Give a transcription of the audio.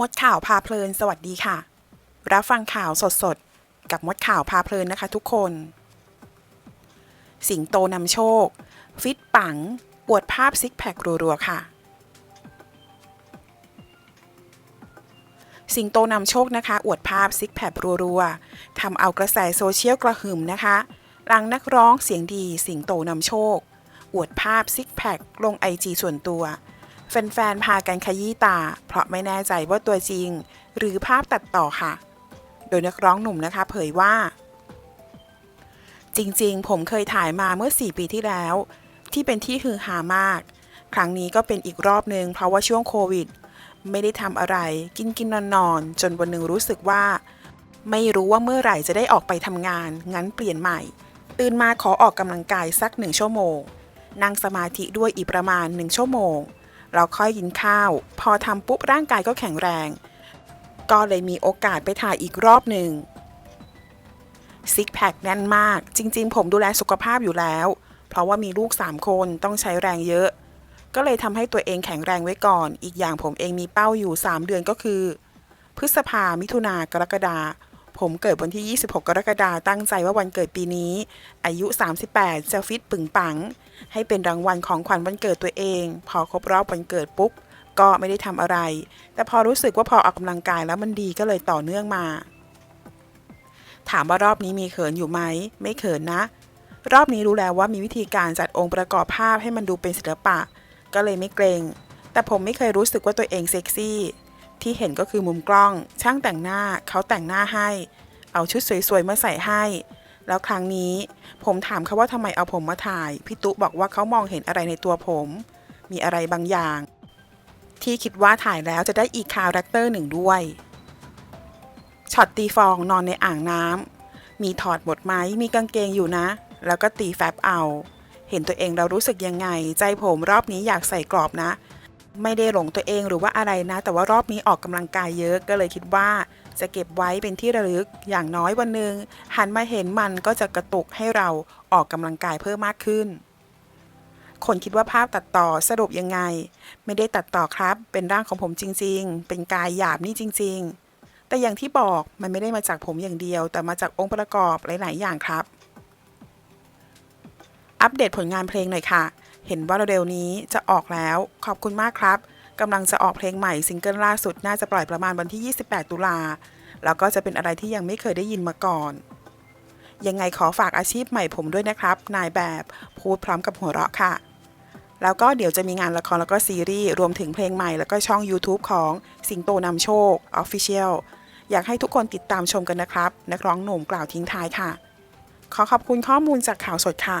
มดข่าวพาเพลินสวัสดีค่ะ รับฟังข่าวสดๆกับมดข่าวพาเพลินนะคะทุกคน สิงโตนำโชค ฟิตปังอวดภาพซิกแพครัวๆค่ะ สิงโตนำโชคนะคะ อวดภาพซิกแพครัวๆทำเอากระแสโซเชียลกระหึ่มนะคะหลังนักร้องเสียงดีสิงโตนำโชค อวดภาพซิกแพคลงไอจีส่วนตัว แฟนๆ พากันขยี้ตา เพราะไม่แน่ใจว่าตัวจริง หรือภาพตัดต่อค่ะ โดยนักร้องหนุ่มนะคะ เผยว่า จริงๆ ผมเคยถ่ายมาเมื่อ 4 ปีที่แล้ว ที่เป็นที่ฮือฮามาก ครั้งนี้ก็เป็นอีกรอบหนึ่งเพราะว่าช่วงโควิด ไม่ได้ทำอะไร กินกินนอนนอนๆจนวันหนึ่งรู้สึกว่า ไม่รู้ว่าเมื่อไหร่จะได้ออกไปทำงาน งั้นเปลี่ยนใหม่ ตื่นมาขอออกกำลังกายสักหนึ่งชั่วโมง นั่งสมาธิด้วยอีกประมาณหนึ่งชั่วโมง เราค่อยกินข้าว พอทำปุ๊บร่างกายก็แข็งแรง ก็เลยมีโอกาสไปถ่ายอีกรอบหนึ่งซิกแพคแน่นมาก จริง ๆ ผมดูแลสุขภาพอยู่แล้ว เพราะว่ามีลูก 3 คนต้องใช้แรงเยอะ ก็เลยทำให้ตัวเองแข็งแรงไว้ก่อน อีกอย่างผมเองมีเป้าอยู่ 3 เดือนก็คือ พฤษภามิถุนากรกฎา ผมเกิดวันที่ 26 กรกฎาคมตั้งใจว่าวันเกิดปีนี้ อายุ 38 จะฟิตปึงปัง ให้เป็นรางวัลของขวัญวันเกิดตัวเอง พอครบรอบวันเกิดปุ๊บ ก็ไม่ได้ทำอะไร แต่พอรู้สึกว่าพอออกกำลังกายแล้วมันดีก็เลยต่อเนื่องมา ถามว่ารอบนี้มีเขินอยู่ไหม ไม่เขินนะ รอบนี้รู้แล้วว่ามีวิธีการจัดองค์ประกอบภาพให้มันดูเป็นศิลปะ ก็เลยไม่เกรง แต่ผมไม่เคยรู้สึกว่าตัวเองเซ็กซี่ ที่เห็นก็คือมุมกล้อง ช่างแต่งหน้าเขาแต่งหน้าให้ เอาชุดสวยๆมาใส่ให้ แล้วครั้งนี้ผมถามเขาว่าทำไมเอาผมมาถ่ายพี่ตุ๊บอกว่าเขามองเห็นอะไรในตัวผม มีอะไรบางอย่าง ที่คิดว่าถ่ายแล้วจะได้อีกคาแรคเตอร์หนึ่งด้วยช็อตตีฟองนอนในอ่างน้ำมีถอดบทไหมมีกางเกงอยู่นะ แล้วก็ตีแฟบเอา เห็นตัวเองเรารู้สึกยังไง ใจผมรอบนี้อยากใส่กรอบนะ ไม่ได้หลงตัวเองหรือว่าอะไรนะ แต่ว่ารอบนี้ออกกำลังกายเยอะก็เลยคิดว่าจะเก็บไว้เป็นที่ระลึกอย่างน้อยวันหนึ่งหันมาเห็นมันก็จะกระตุกให้เราออกกำลังกายเพิ่มมากขึ้น คนคิดว่าภาพตัดต่อสรุปยังไง ไม่ได้ตัดต่อครับ เป็นร่างของผมจริง ๆ เป็นกายหยาบนี่จริง ๆ แต่อย่างที่บอกมันไม่ได้มาจากผมอย่างเดียว แต่มาจากองค์ประกอบหลาย ๆ อย่างครับ อัปเดตผลงานเพลงหน่อยค่ะ เห็นว่าเร็วๆนี้จะออกแล้ว ขอบคุณมากครับกำลังจะออกเพลงใหม่ซิงเกิลล่าสุดน่าจะปล่อยประมาณวันที่ 28 ตุลา แล้วก็จะเป็นอะไรที่ยังไม่เคยได้ยินมาก่อน ยังไงขอฝากอาชีพใหม่ผมด้วยนะครับ นายแบบพูดพร้อมกับหัวเราะค่ะ แล้วก็เดี๋ยวจะมีงานละครแล้วก็ซีรีส์รวมถึงเพลงใหม่แล้วก็ช่อง YouTube ของสิงโตนำโชค Official อยากให้ทุกคนติดตามชมกันนะครับ นักร้องหนุ่มกล่าวทิ้งท้ายค่ะ ขอขอบคุณข้อมูลจากข่าวสดค่ะ